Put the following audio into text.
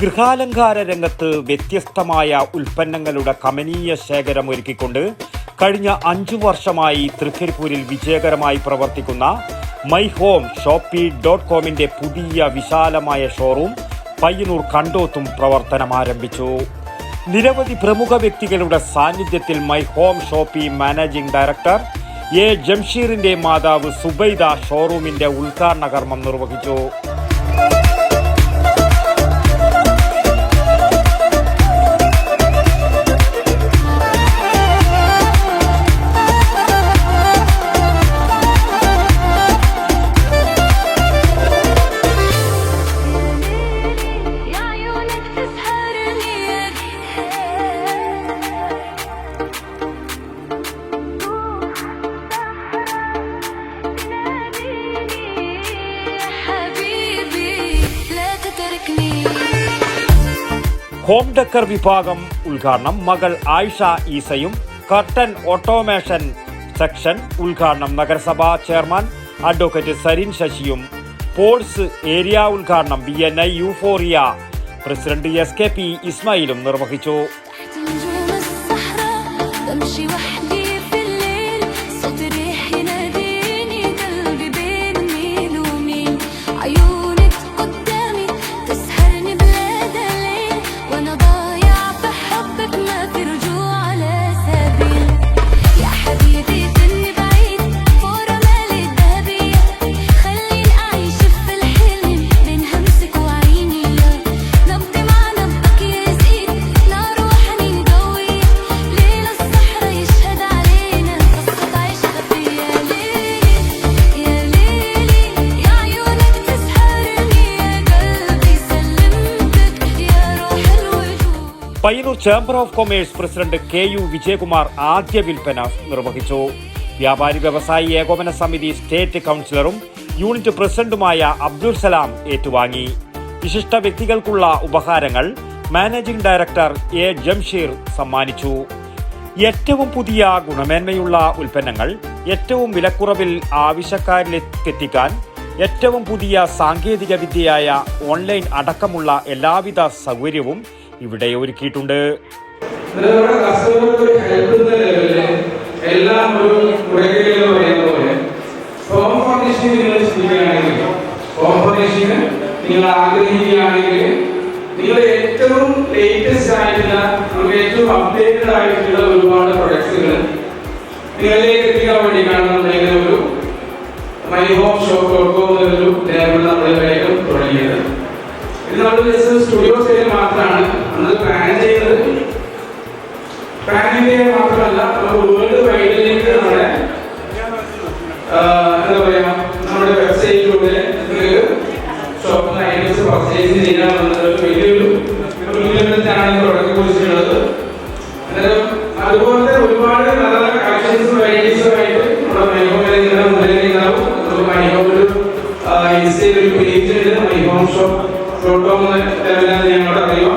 ഗൃഹാലങ്കാര രംഗത്ത് വ്യത്യസ്തമായ ഉൽപ്പന്നങ്ങളുടെ കമനീയ ശേഖരം ഒരുക്കിക്കൊണ്ട് കഴിഞ്ഞ അഞ്ചു വർഷമായി തൃക്കരിപ്പൂരിൽ വിജയകരമായി പ്രവർത്തിക്കുന്ന മൈ ഹോം ഷോപ്പി ഡോട്ട് കോമിന്റെ പുതിയ വിശാലമായ ഷോറൂം പയ്യന്നൂർ കണ്ടോത്തും പ്രവർത്തനം ആരംഭിച്ചു. നിരവധി പ്രമുഖ വ്യക്തികളുടെ സാന്നിധ്യത്തിൽ my home shoppy managing director A ജംഷീറിന്റെ മാതാവ് സുബൈദ ഷോറൂമിന്റെ ഉദ്ഘാടന കർമ്മം നിർവഹിച്ചു. ഹോം ഡെക്കർ വിഭാഗം ഉദ്ഘാടനം മകൾ ആയിഷ ഈസയും കർട്ടൻ ഓട്ടോമേഷൻ സെക്ഷൻ ഉദ്ഘാടനം നഗരസഭാ ചെയർമാൻ അഡ്വക്കേറ്റ് സരിൻ ശശിയും പോൾസ് ഏരിയ ഉദ്ഘാടനം B N I euphoria. President S K P ഇസ്മായിലും നിർവഹിച്ചു. Payyanur chamber of commerce president K U Vijayakumar ആദ്യ വിൽപ്പന നിർവഹിച്ചു. വ്യാപാരി വ്യവസായി ഏകോപന സമിതി സ്റ്റേറ്റ് കൗൺസിലറും യൂണിറ്റ് പ്രസിഡന്റുമായ അബ്ദുൽ സലാം ഏറ്റുവാങ്ങി. വിശിഷ്ട വ്യക്തികൾക്കുള്ള ഉപഹാരങ്ങൾ മാനേജിംഗ് ഡയറക്ടർ എ ജംഷീർ സമ്മാനിച്ചു. ഏറ്റവും പുതിയ ഗുണമേന്മയുള്ള ഉൽപ്പന്നങ്ങൾ ഏറ്റവും വിലക്കുറവിൽ ആവശ്യക്കാരിലെത്തിക്കാൻ ഏറ്റവും പുതിയ സാങ്കേതിക വിദ്യയായ ഓൺലൈൻ അടക്കമുള്ള എല്ലാവിധ സൗകര്യവും ഇവിടെ ഒരുക്കിയിട്ടുണ്ട്. നിങ്ങൾ ആഗ്രഹിക്കുകയാണെങ്കിൽ നിങ്ങൾ ഏറ്റവും ലേറ്റസ്റ്റ് ആയിട്ടുള്ള ഏറ്റവും അപ്ഡേറ്റഡ് ആയിട്ടുള്ള ഒരുപാട് പ്രൊഡക്ട്സുകൾ നിങ്ങളിലേക്ക് എത്തിക്കാൻ വേണ്ടി ഇങ്ങനെ ഒരു my home shop dot com എന്നൊരു ലേബിൾ നമ്മൾ വേഗം തുടങ്ങിയത്. ഇത് നമ്മൾ സ്റ്റുഡിയോ സ്റ്റൈൽ മാത്രമാണ്. നമ്മൾ പ്ലാൻ ചെയ്യുന്നത് പാനിന്റെ മാത്രമല്ല നമ്മൾ വേൾഡ് വൈഡിലേക്ക് നമ്മുടെ എന്താ പറയാ നമ്മുടെ വെബ്സൈറ്റിലൂടെ നിങ്ങൾക്ക് ഷോപ്പിൽ ഐറ്റംസ് പർച്ചേസ് ചെയ്യാമെന്നുള്ള വലിയൊരു ആണ് തുടക്കം കുറിച്ചിട്ടുള്ളത്. അതുപോലത്തെ ഒരുപാട് നല്ല നല്ല കളക്ഷൻസും വെറൈറ്റീസും ആയിട്ട് നമ്മുടെ മൈഹോമിൽ നിങ്ങളുടെ മുന്നിൽ ഉണ്ടാവും നമുക്ക് മൈഹോമിൽ ഇൻസ്റ്റയിൽ ഒരു പേജ് ഉണ്ട് മൈഹോം ഷോപ്പ് ഡോട്ട് കോം എല്ലാം ഞങ്ങളോട് അറിയാം.